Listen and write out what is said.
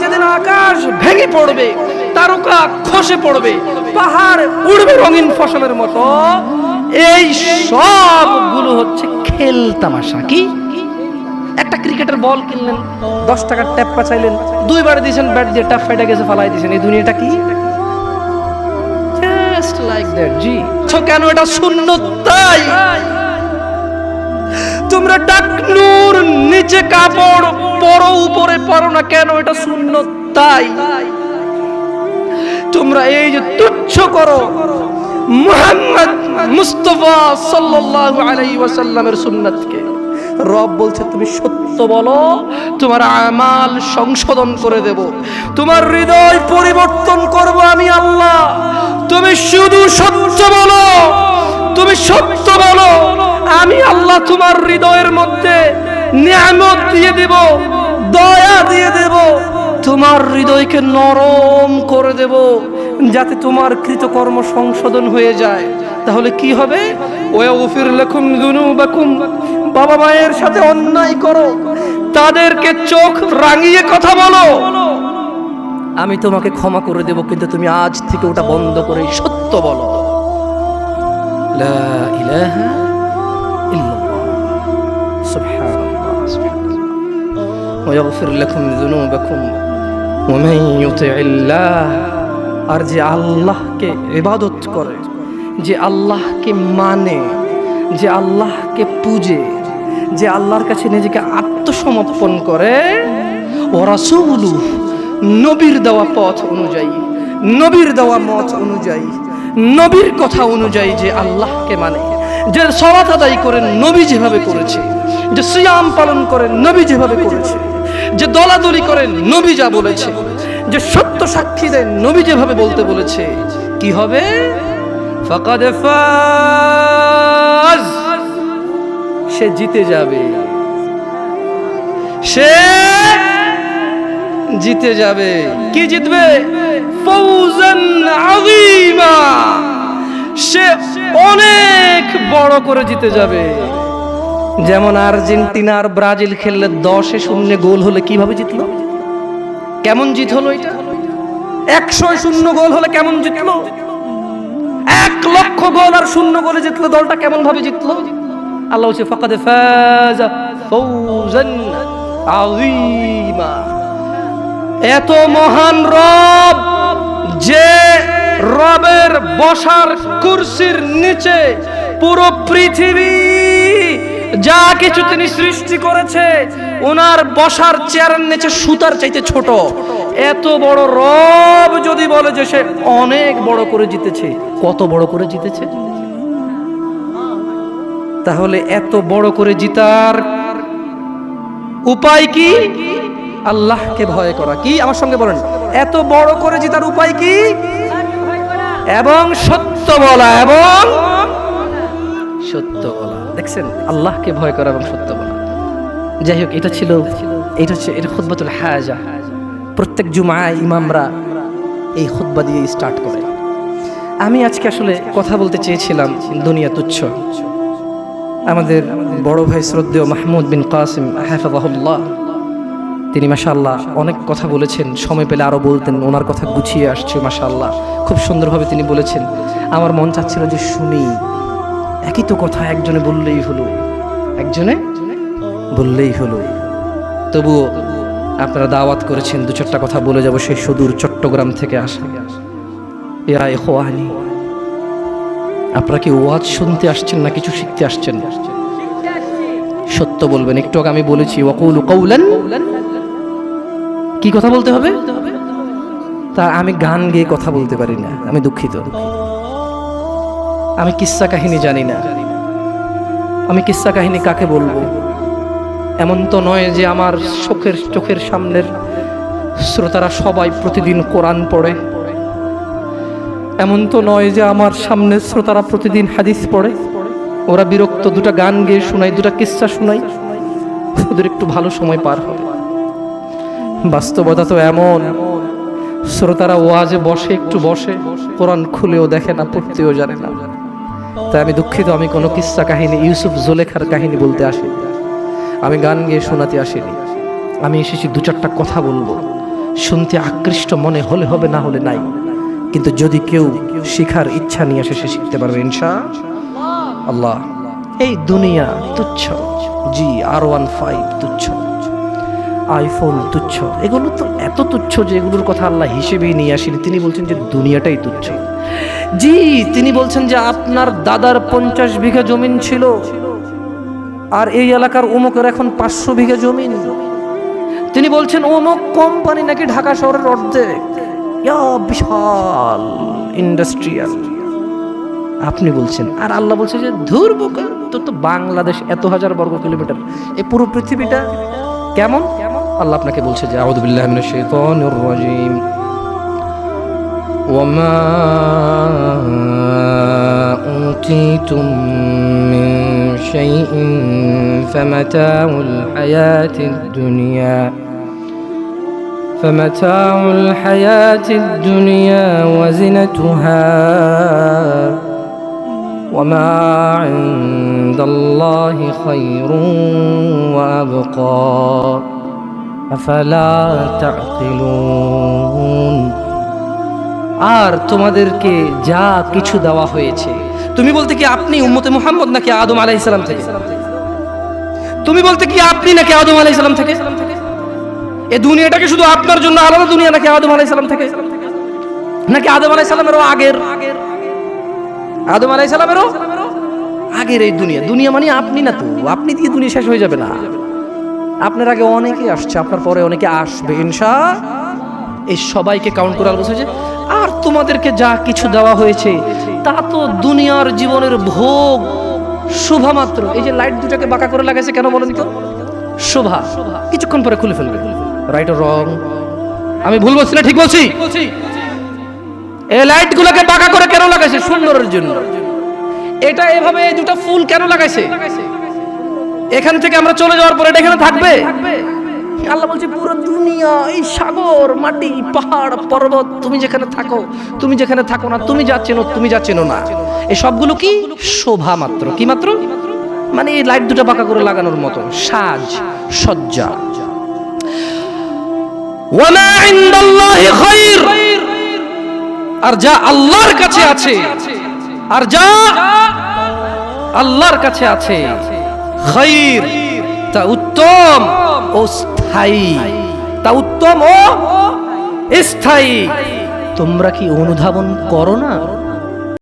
যেদিন আকাশ ভেঙে পড়বে, তারকা খসে পড়বে, পাহাড় উড়বে রঙিন ফসলের মতো, এই সবগুলো হচ্ছে খেল কি? একটা ক্রিকেটের বল কিনলেন, দশ টাকার ট্যাপ পাচাইলেন, দুইবার দিয়েছেন, ব্যাট দিয়ে ট্যাপ ফেটে গেছে, ফালাই দিয়েছেন। এই দুনিয়াটা কি? জাস্ট লাইক দ্যাট জি। তো কেন এটা শূন্য? তাই। তোমরা টাকনুর নিচে কাপড় উপরে পরো না কেন, এটা শূন্য তাই। তোমরা এই যে তুচ্ছ করো মুস্তফা সাল্লাল্লাহু আলাইহি ওয়াসাল্লামের সুন্নাতকে। রব বলছে, তুমি সত্য বলো, তোমার আমাল সংশোধন করে দেব, তোমার হৃদয় পরিবর্তন করব আমি আল্লাহ। তুমি শুধু সত্য বলো, তুমি সত্য বলো, আমি আল্লাহ তোমার হৃদয়ের মধ্যে নিয়ামত দিয়ে দেব। দয়া দিয়ে দেব, তোমার হৃদয়কে নরম করে দেব, যাতে তোমার কৃতকর্ম সংশোধন হয়ে যায়। তাহলে কি হবে? বাবা মায়ের সাথে অন্যায় করো, তাদেরকে চোখ রাঙিয়ে কথা বলো। আমি তোমাকে ক্ষমা করে দেব, কিন্তু তুমি আজ থেকে ওটা বন্ধ করে সত্য বলো। লা ইলাহা ইল্লাল্লাহ। সুবহানাল্লাহ। ويغفر لكم ذنوبكم ومن يطع الله আর যে আল্লাহকে ইবাদত করে যে আল্লাহকে মানে যে আল্লাহকে পূজে যে আল্লাহর কাছে নিজেকে আত্মসমর্পণ করে ওরা সবুলু নবীর দেওয়া পথ অনুযায়ী নবীর দেওয়া মত অনুযায়ী নবীর কথা অনুযায়ী যে আল্লাহকে মানে যে সলাত আদায় করেন নবী যেভাবে করেছে যে সিয়াম পালন করেন নবী যেভাবে করেছে যে দলাদলি করেন, নবী যা বলেছে, যে সত্য সাক্ষী দেন, নবী যেভাবে বলতে বলেছে, কি হবে? সে জিতে যাবে। সে জিতে যাবে। কি জিতবে? সে অনেক বড় করে জিতে যাবে। যেমন আর্জেন্টিনা আর ব্রাজিল খেললে দশে শূন্য গোল হলে কীভাবে জিতলো? কেমন জিত হলো এটা? একশো শূন্য গোল হলে কেমন জিতলো? এক লক্ষ গোল আর শূন্য গোলে জিতলো দলটা কেমন ভাবে জিতলো? আল্লাহ বলছে, ফাকাদে এত মহান রব যে রবের বসার কুরসির নিচে পুরো পৃথিবী যা কিছু তিনি সৃষ্টি করেছে, ওনার বসার চেয়ারের নিচে সুতার চাইতে ছোট। এত বড় রব যদি বলে যে সে অনেক বড় করে জিতেছে, কত বড় করে জিতেছে? তাহলে এত বড় করে জিতার উপায় কি? আল্লাহকে ভয় করা। কি? আমার সঙ্গে বলেন। এত বড় করে জিতার উপায় কি? এবং সত্য বলা এবং সত্য বলা। দেখছেন? আল্লাহকে ভয় করা এবং সত্য বলা। যাই হোক, এটা ছিল এটা হচ্ছে এটা খুদ্বাতুল হাজা। প্রত্যেক জুমায় ইমামরা এই খুদ্বা দিয়ে স্টার্ট করে। আমি আজকে আসলে কথা বলতে চেয়েছিলাম দুনিয়া তুচ্ছ। আমাদের বড় ভাই শ্রদ্ধেয় মাহমুদ বিন কাসিম হাফাবাহুল্লাহ তিনি মাশাআল্লাহ অনেক কথা বলেছেন। সময় পেলে আরও বলতেন, ওনার কথা গুছিয়ে আসছে মাশাআল্লাহ। খুব সুন্দরভাবে তিনি বলেছেন, আমার মন চাচ্ছিল যে শুনি একই তো কথা একজনে বললেই হলো। একজনে বললেই হলো। তবুও আপনারা দাওয়াত করেছেন, দু চারটা কথা বলে যাব সেই সুদূর চট্টগ্রাম থেকে আসা। ইয়া ইখওয়ানি, আপনারা কি ওয়াজ শুনতে আসছেন না কিছু শিখতে আসছেন? সত্য বলবেন, একটু আগে আমি বলেছি কি কথা বলতে হবে? তা আমি গান গেয়ে কথা বলতে পারি না, আমি দুঃখিত। আমি কিস্সা কাহিনী জানি না। আমি কিস্সা কাহিনী কাকে বলব? এমন তো নয় যে আমার চোখের চোখের সামনের শ্রোতারা সবাই প্রতিদিন কোরআন পড়ে। এমন তো নয় যে আমার সামনে শ্রোতারা প্রতিদিন হাদিস পড়ে। ওরা বিরক্ত, দুটা গান গেয়ে শোনায়, দুটা কিস্সা শোনাই ওদের একটু ভালো সময় পার হবে। বাস্তবতা তো এমন। শ্রোতারা ওয়াজে বসে, একটু বসে, কোরআন খুলেও দেখে না, পড়তেও জানে না। তাই আমি দুঃখিত, আমি কোনো কিস্সা কাহিনী, ইউসুফ জোলেখার কাহিনী বলতে আসিনি। আমি গান গেয়ে শোনাতে আসিনি। আমি এসেছি দু চারটা কথা বলব। শুনতে আকৃষ্ট মনে হলে হবে, না হলে নাই। কিন্তু যদি কেউ শিখার ইচ্ছা নিয়ে আসে, সে শিখতে পারবে, ইনশা আল্লাহ। এই দুনিয়া তুচ্ছ। জি, আর ওয়ান ফাইভ তুচ্ছ। আইফোন তুচ্ছ। এগুলো তো এত তুচ্ছ যে এগুলোর কথা আল্লাহ হিসেবেই নিয়ে আসেনি। তিনি বলছেন যে দুনিয়াটাই তুচ্ছ। জি, তিনি বলছেন যে আপনার দাদার পঞ্চাশ বিঘা জমিন ছিল, আর এই এলাকার অমুকের এখন পাঁচশো বিঘা জমিন। তিনি বলছেন অমুক কোম্পানি নাকি ঢাকা শহরের অর্ধেক। বিশাল ইন্ডাস্ট্রিয়াল। আপনি বলছেন, আর আল্লাহ বলছে যে ধুর তোর তো বাংলাদেশ এত হাজার বর্গ কিলোমিটার। এই পুরো পৃথিবীটা কেমন? আল্লাহ আপনাকে বলছে যে আউযু বিল্লাহি মিনাশ শাইতানির রাজিম ওয়ামা أوتيتم من شيء فمتاع الحياة الدنيا فمتاع الحياة الدنيا وزنتها وما عند الله خير وأبقى আফাল আর তোমাদেরকে যা কিছু দেওয়া হয়েছে, তুমি বলতে কি আপনি উম্মতে মুহাম্মদ নাকি আদম আলাইহিস থেকে? তুমি বলতে কি আপনি নাকি আদম আলাইহিস থেকে? এ দুনিয়াটাকে শুধু আপনার জন্য আলাদা দুনিয়া নাকি আদম আলাইহিস থেকে? নাকি আদম আলাইহিসসালামের আগের? আদম আলাইহিসসালামের আগের এই দুনিয়া। দুনিয়া মানে আপনি না তো, আপনি দিয়ে দুনিয়া শেষ হয়ে যাবে না। আপনার আগে অনেকে আসছে, আপনার পরে অনেকে আসবে, ইনশা এই সবাইকে কাউন্ট করে আলোচনা যে আর তোমাদেরকে যা কিছু দেওয়া হয়েছে, তা তো দুনিয়ার জীবনের ভোগ। শোভা মাত্র। এই যে লাইট দুটাকে বাঁকা করে লাগাইছে, কেন বলেন তো? শোভা। কিছুক্ষণ পরে খুলে ফেলবে। রাইট রং আমি ভুল বলছি না, ঠিক বলছি? এই লাইট গুলোকে বাঁকা করে কেন লাগাইছে? সুন্দরের জন্য। এটা এভাবে দুটো ফুল কেন লাগাইছে লাগাইছে? এখান থেকে আমরা চলে যাওয়ার পরে এখানে থাকবে? আল্লাহ বলছে, পুরো দুনিয়া এই সাগর, মাটি, পাহাড়, পর্বত, তুমি যেখানে থাকো, তুমি যেখানে থাকো না, তুমি যা চেনো তুমি যা চেনো না। এই সবগুলো কি? শোভা মাত্র। কি মাত্র? মানে এই লাইট দুটো বাঁকা করে লাগানোর মতো। সাজ, সজ্জা। আর যা আল্লাহর কাছে আছে, আর যা আল্লাহর কাছে আছে খায়র তা উত্তম ও স্থায়ী। তা উত্তম ও স্থায়ী। তোমরা কি অনুধাবন করো না?